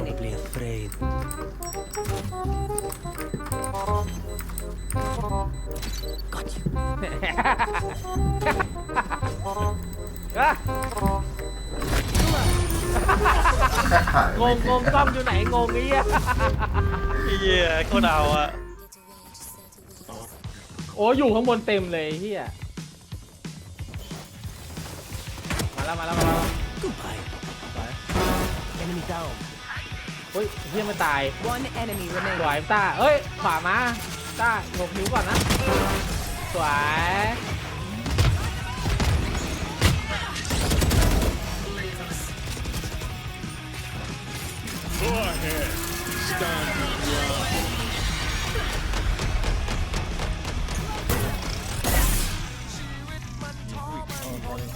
remaining. Probably afraid. อะหายงงงงซ่อมอยู่ไหนงงไอ้เหี้ยเฮียโคตรเอาอะโอ้อยู่ข้างบนเต็มเลยไอ้เฮียมาแล้วมาแล้วมาแล้ว Goodbye. Enemy down. เฮ้ยเฮียไม่ตาย One enemy ส remaining. วยต้าเอ้ย ขวามาต้าหลบนิ้วก่อนนะ สวย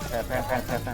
แพ้แพ้แพ้แพ้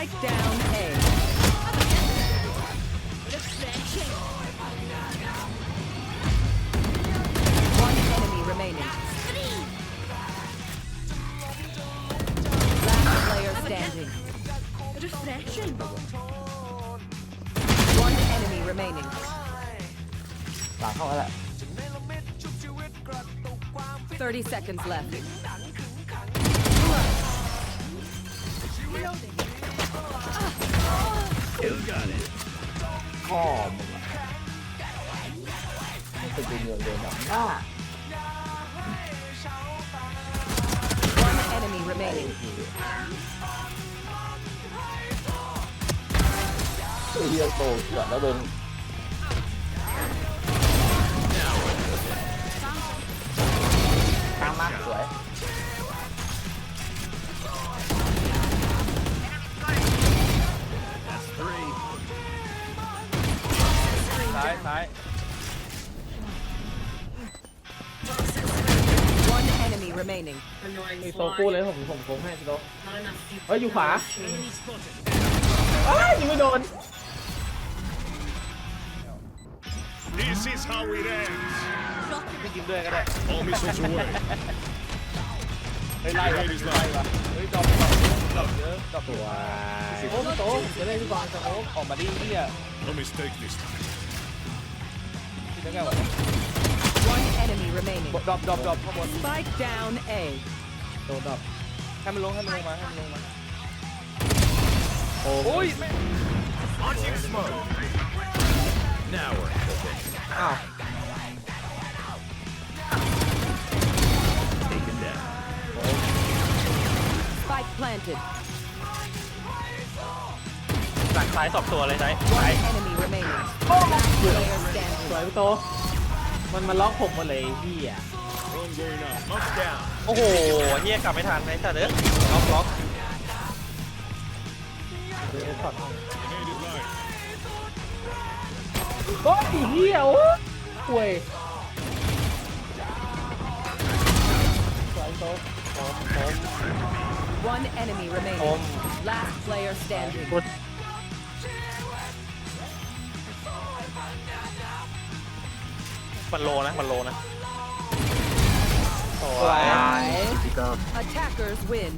Spike down A. One enemy remaining. Last player standing. One enemy remaining. หลังเข้าแล้วแหละ 30 seconds left. พ่อมึงอะไม่เคยดูเงินเลยนะหน้า One enemy remaining. ไอ้เฮียโตเกือบแล้วโดนตามมาสวยายซ้าย One enemy remaining. มีโตกู้เลยผมผมผมให้พี่โตเฮ้ย อยู่ขวาเอ้ยยิงไม่โดน This is how it ends. พี่กินด้วยก็ได้ All missiles away. เฮ้ยไล่วะ Grenade is ไล่ live. วะเฮ้ยดอกดอกดอกเยอะดอกสวยโอ้พี่โตจะได้พี่บอลจะโอ้ออกมาดิเฮีย No mistake this time. กินได้ไงวะ One enemy remaining. ดรอปดรอปดรอปข้างบน Spike down A. โตดับ ให้มันลงให้มันลงมาให้มันลงมา โอ้ โอ้ย Launching smoke. Now we're cooking. อ้าว Taken down. Spike planted. หลังซ้ายสองตัวเลยซ้าย One enemy remaining. Last player ส standing. วยพี่โต มันมาล็อกผมหมดเลยพี่อะ Drone going up. Up down. โอ้โหเฮียกลับไม่ทันไอ้สัตว์เอ้ยล็อกล็อกดูเอสช็อต Grenade is live. โอ้ยเฮียโอ้ยป่วยสวยโตผมผม One enemy ผ remaining. ม Last player standing. มันโลนะมันโลนะโอ้สวยย Attackers win.